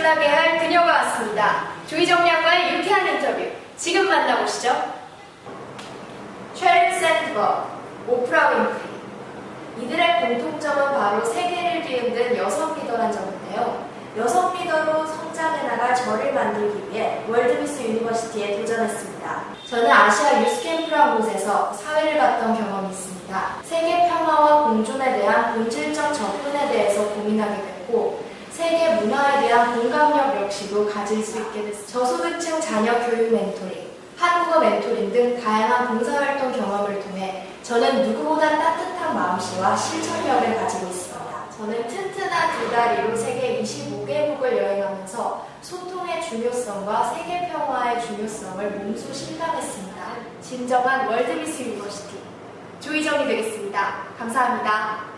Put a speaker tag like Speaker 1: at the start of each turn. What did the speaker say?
Speaker 1: 놀라게 할 그녀가 왔습니다. 조희정 양과의 유쾌한 인터뷰. 지금 만나보시죠. 쉐릴 샌드버그, 오프라 윈프리. 이들의 공통점은 바로 세계를 뒤흔든 여성 리더란 점인데요. 여성 리더로 성장해 나갈 저를 만들기 위해 월드미스 유니버시티에 도전했습니다. 저는 아시아 유스캠프란 곳에서 사회를 봤던 경험이 있습니다. 세계 평화와 공존에 대한 본질적 접근에 대해서 고민하게 대한 공감력 역시도 가질 수 있게 됐습니다. 저소득층 자녀 교육 멘토링, 한국어 멘토링 등 다양한 봉사활동 경험을 통해 저는 누구보다 따뜻한 마음씨와 실천력을 가지고 있습니다. 저는 튼튼한 두 다리로 세계 25개국을 여행하면서 소통의 중요성과 세계 평화의 중요성을 몸소 실감했습니다. 진정한 월드미스 유니버시티 조희정이 되겠습니다. 감사합니다.